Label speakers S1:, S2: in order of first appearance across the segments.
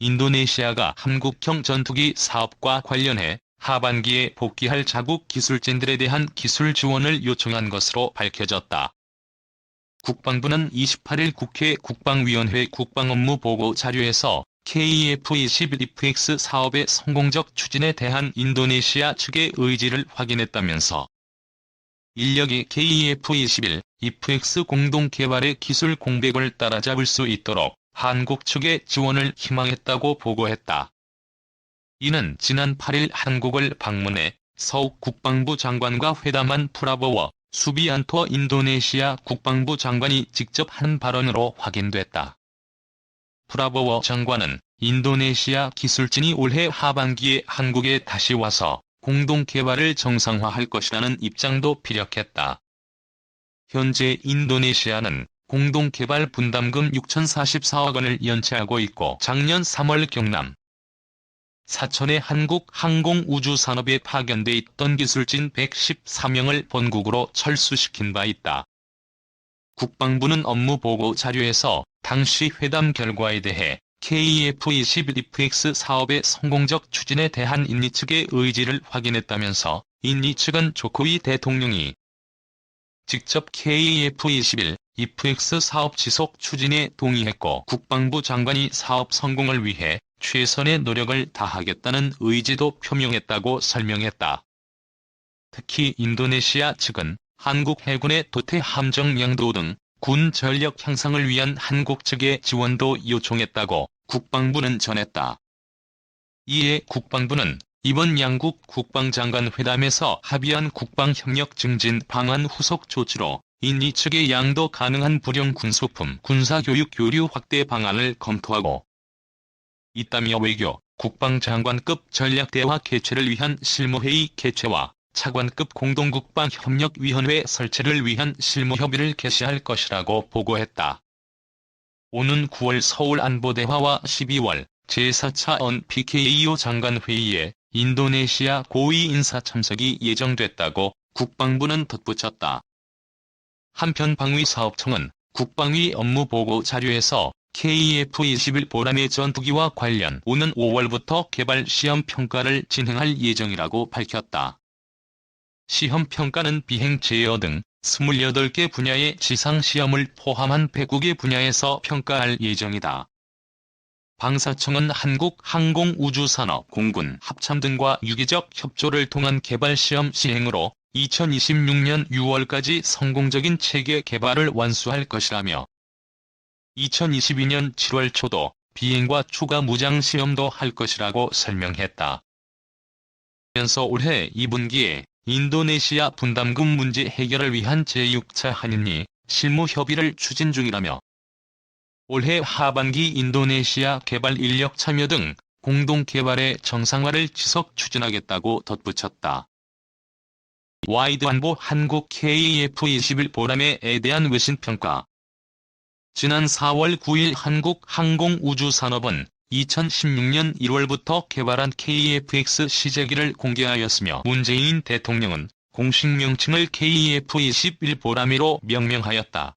S1: 인도네시아가 한국형 전투기 사업과 관련해 하반기에 복귀할 자국 기술진들에 대한 기술 지원을 요청한 것으로 밝혀졌다. 국방부는 28일 국회 국방위원회 국방업무 보고 자료에서 KF-21FX 사업의 성공적 추진에 대한 인도네시아 측의 의지를 확인했다면서 인력이 KF-21, IFX 공동 개발의 기술 공백을 따라잡을 수 있도록 한국 측의 지원을 희망했다고 보고했다. 이는 지난 8일 한국을 방문해 서욱 국방부 장관과 회담한 프라보워 수비안토 인도네시아 국방부 장관이 직접 한 발언으로 확인됐다. 프라보워 장관은 인도네시아 기술진이 올해 하반기에 한국에 다시 와서 공동 개발을 정상화할 것이라는 입장도 피력했다. 현재 인도네시아는 공동 개발 분담금 6,044억 원을 연체하고 있고 작년 3월 경남 사천의 한국 항공우주산업에 파견돼 있던 기술진 114명을 본국으로 철수시킨 바 있다. 국방부는 업무 보고 자료에서 당시 회담 결과에 대해 KF-21FX 사업의 성공적 추진에 대한 인니 측의 의지를 확인했다면서 인니 측은 조코위 대통령이 직접 KF-21, IFX 사업 지속 추진에 동의했고 국방부 장관이 사업 성공을 위해 최선의 노력을 다하겠다는 의지도 표명했다고 설명했다. 특히 인도네시아 측은 한국 해군의 도태 함정 양도 등 군 전력 향상을 위한 한국 측의 지원도 요청했다고 국방부는 전했다. 이에 국방부는 이번 양국 국방장관 회담에서 합의한 국방협력 증진 방안 후속 조치로 인니 측의 양도 가능한 불용 군소품 군사교육 교류 확대 방안을 검토하고 있다며 외교, 국방장관급 전략대화 개최를 위한 실무회의 개최와 차관급 공동국방협력위원회 설치를 위한 실무협의를 개시할 것이라고 보고했다. 오는 9월 서울안보대화와 12월 제4차 언 PKAO 장관회의에 인도네시아 고위 인사 참석이 예정됐다고 국방부는 덧붙였다. 한편 방위사업청은 국방위 업무보고 자료에서 KF-21 보람의 전투기와 관련 오는 5월부터 개발 시험 평가를 진행할 예정이라고 밝혔다. 시험 평가는 비행 제어 등 28개 분야의 지상 시험을 포함한 109개 분야에서 평가할 예정이다. 방사청은 한국 항공우주산업, 공군, 합참 등과 유기적 협조를 통한 개발 시험 시행으로 2026년 6월까지 성공적인 체계 개발을 완수할 것이라며 2022년 7월 초도 비행과 추가 무장 시험도 할 것이라고 설명했다. 면서 올해 2분기에 인도네시아 분담금 문제 해결을 위한 제6차 한인이 실무 협의를 추진 중이라며 올해 하반기 인도네시아 개발 인력 참여 등 공동 개발의 정상화를 지속 추진하겠다고 덧붙였다. 와이드 안보 한국 KF-21 보람에 대한 외신 평가 지난 4월 9일 한국 항공우주산업은 2016년 1월부터 개발한 KF-X 시제기를 공개하였으며 문재인 대통령은 공식 명칭을 KF-21 보람이로 명명하였다.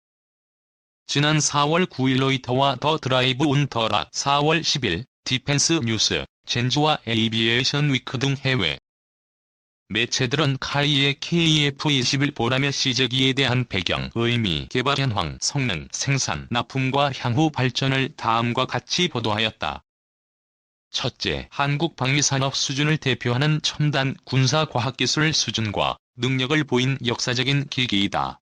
S1: 지난 4월 9일 로이터와 더 드라이브 온 더락 4월 10일 디펜스 뉴스, 젠지와 에이비에이션 위크 등 해외 매체들은 카이의 KF-21 보람의 시제기에 대한 배경, 의미, 개발 현황, 성능, 생산, 납품과 향후 발전을 다음과 같이 보도하였다. 첫째, 한국 방위산업 수준을 대표하는 첨단 군사과학기술 수준과 능력을 보인 역사적인 기기이다.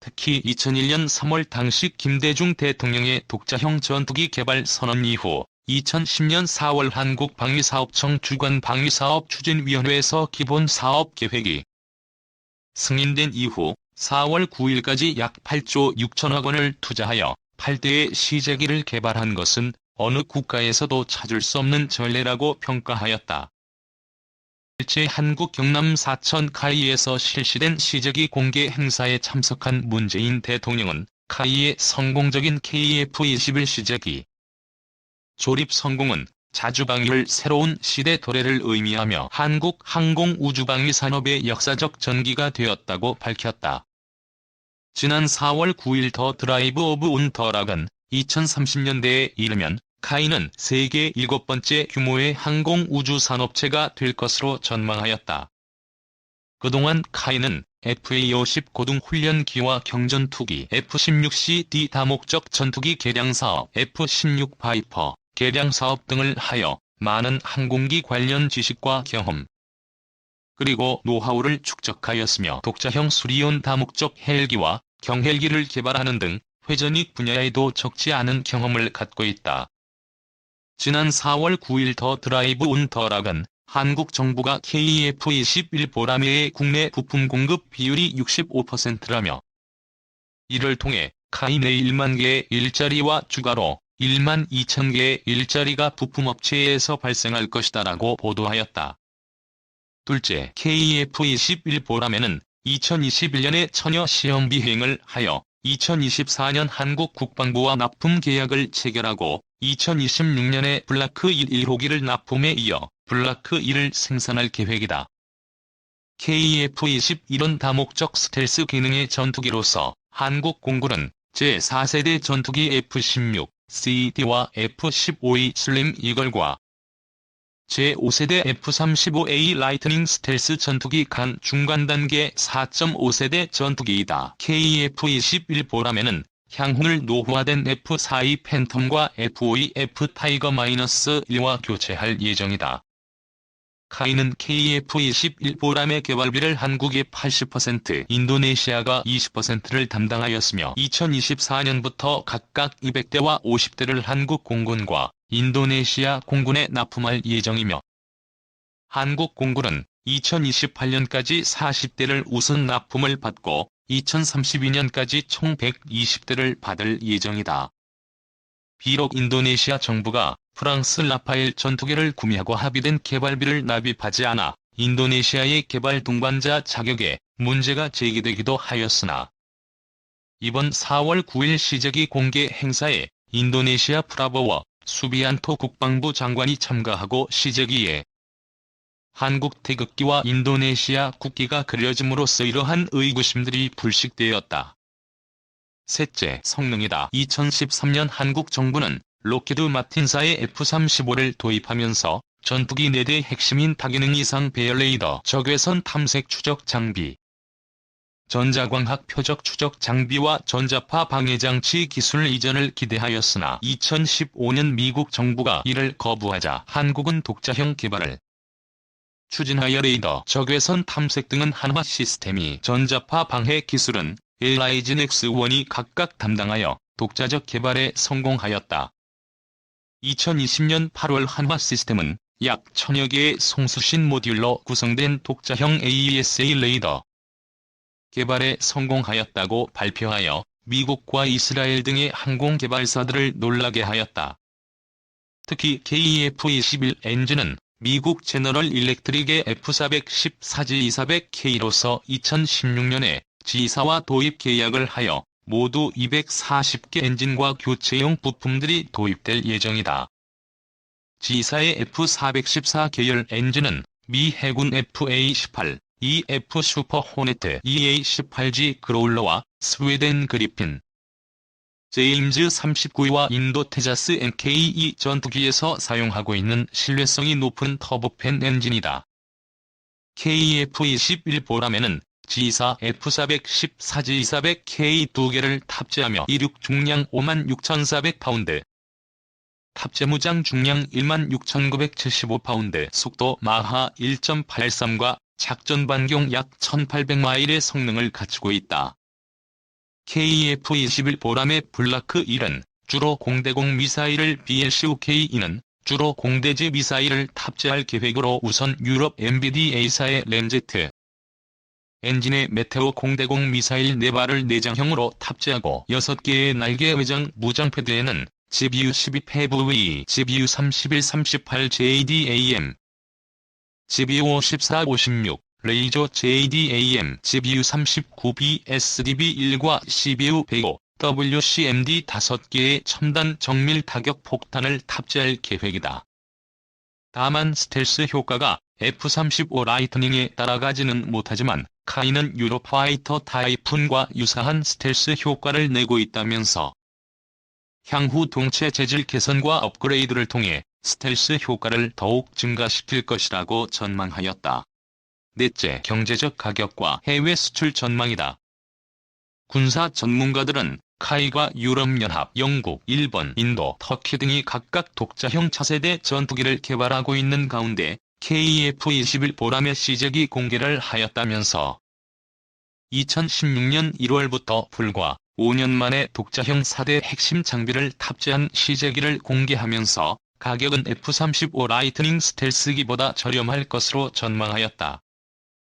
S1: 특히 2001년 3월 당시 김대중 대통령의 독자형 전투기 개발 선언 이후 2010년 4월 한국방위사업청 주관 방위사업 추진위원회에서 기본 사업 계획이 승인된 이후 4월 9일까지 약 8조 6천억 원을 투자하여 8대의 시제기를 개발한 것은 어느 국가에서도 찾을 수 없는 전례라고 평가하였다. 실제 한국 경남 사천 카이에서 실시된 시제기 공개 행사에 참석한 문재인 대통령은 카이의 성공적인 KF-21 시제기 조립 성공은 자주방위를 새로운 시대 도래를 의미하며 한국 항공우주방위 산업의 역사적 전기가 되었다고 밝혔다. 지난 4월 9일 더 드라이브 오브 온 더락은 2030년대에 이르면 카이는 세계 일곱 번째 규모의 항공 우주 산업체가 될 것으로 전망하였다. 그동안 카이는 FA-50 고등훈련기와 경전투기 F-16CD 다목적 전투기 개량 사업 F-16 바이퍼 개량 사업 등을 하여 많은 항공기 관련 지식과 경험 그리고 노하우를 축적하였으며 독자형 수리온 다목적 헬기와 경헬기를 개발하는 등 회전익 분야에도 적지 않은 경험을 갖고 있다. 지난 4월 9일 더 드라이브 온 더락은 한국 정부가 KF-21 보라매의 국내 부품 공급 비율이 65%라며 이를 통해 내 1만 개의 일자리와 추가로 1만 2천 개의 일자리가 부품업체에서 발생할 것이다라고 보도하였다. 둘째, KF-21 보라매는 2021년에 처녀 시험 비행을 하여 2024년 한국 국방부와 납품 계약을 체결하고 2026년에 블라크 1 1호기를 납품에 이어 블라크 1을 생산할 계획이다. KF-21은 다목적 스텔스 기능의 전투기로서 한국 공군은 제4세대 전투기 F-16, CD와 F-15E 슬림 이걸과 제5세대 F-35A 라이트닝 스텔스 전투기 간 중간 단계 4.5세대 전투기이다. KF-21 보라매는 향후를 노후화된 F-42 팬텀과 F-52 F 타이거-1와 교체할 예정이다. 카이는 KF-21 보람의 개발비를 한국이 80%, 인도네시아가 20%를 담당하였으며 2024년부터 각각 200대와 50대를 한국 공군과 인도네시아 공군에 납품할 예정이며 한국 공군은 2028년까지 40대를 우선 납품을 받고 2032년까지 총 120대를 받을 예정이다. 비록 인도네시아 정부가 프랑스 라파엘 전투기를 구매하고 합의된 개발비를 납입하지 않아 인도네시아의 개발 동반자 자격에 문제가 제기되기도 하였으나 이번 4월 9일 시작이 공개 행사에 인도네시아 프라보와 수비안토 국방부 장관이 참가하고 시제기에 한국 태극기와 인도네시아 국기가 그려짐으로써 이러한 의구심들이 불식되었다. 셋째, 성능이다. 2013년 한국 정부는 로키드 마틴사의 F-35를 도입하면서 전투기 4대 핵심인 다기능 이상 배열 레이더 적외선 탐색 추적 장비, 전자광학 표적 추적 장비와 전자파 방해 장치 기술 이전을 기대하였으나 2015년 미국 정부가 이를 거부하자 한국은 독자형 개발을 추진하여 레이더 적외선 탐색 등은 한화 시스템이 전자파 방해 기술은 엘라이즌 X1이 각각 담당하여 독자적 개발에 성공하였다. 2020년 8월 한화 시스템은 약 천여 개의 송수신 모듈로 구성된 독자형 AESA 레이더 개발에 성공하였다고 발표하여 미국과 이스라엘 등의 항공 개발사들을 놀라게 하였다. 특히 KF-21 엔진은 미국 제너럴 일렉트릭의 F410 4G200K로서 2016년에 G사와 도입 계약을 하여 모두 240개 엔진과 교체용 부품들이 도입될 예정이다. G사의 F414 계열 엔진은 미 해군 FA-18, EF 슈퍼 호네트 EA-18G 그로울러와 스웨덴 그리핀, 제임즈 39와 인도 테자스 MKE 전투기에서 사용하고 있는 신뢰성이 높은 터보팬 엔진이다. KF-21 보람에는 G4 F410 4G200K 두 개를 탑재하며 이륙 중량 56,400파운드, 탑재 무장 중량 16,975파운드, 속도 마하 1.83과 작전 반경 약 1800마일의 성능을 갖추고 있다. KF-21 보람의 블라크 1은 주로 공대공 미사일을 BLCOKE는 주로 공대지 미사일을 탑재할 계획으로 우선 유럽 MBDA사의 렌제트 엔진에 메테오 공대공 미사일 4발을 내장형으로 탑재하고 6개의 날개 외장 무장 패드에는 GBU-12 패브위, GBU-31-38 JDAM, GBU-14-56, 레이저 JDAM, GBU-39B SDB-1과 CBU-105, WCMD 5개의 첨단 정밀 타격 폭탄을 탑재할 계획이다. 다만 스텔스 효과가 F-35 라이트닝에 따라가지는 못하지만 카이는 유로파이터 타이푼과 유사한 스텔스 효과를 내고 있다면서 향후 동체 재질 개선과 업그레이드를 통해 스텔스 효과를 더욱 증가시킬 것이라고 전망하였다. 넷째, 경제적 가격과 해외 수출 전망이다. 군사 전문가들은 카이가 유럽연합, 영국, 일본, 인도, 터키 등이 각각 독자형 차세대 전투기를 개발하고 있는 가운데 KF-21 보람의 시제기 공개를 하였다면서 2016년 1월부터 불과 5년 만에 독자형 4대 핵심 장비를 탑재한 시제기를 공개하면서 가격은 F-35 라이트닝 스텔스기보다 저렴할 것으로 전망하였다.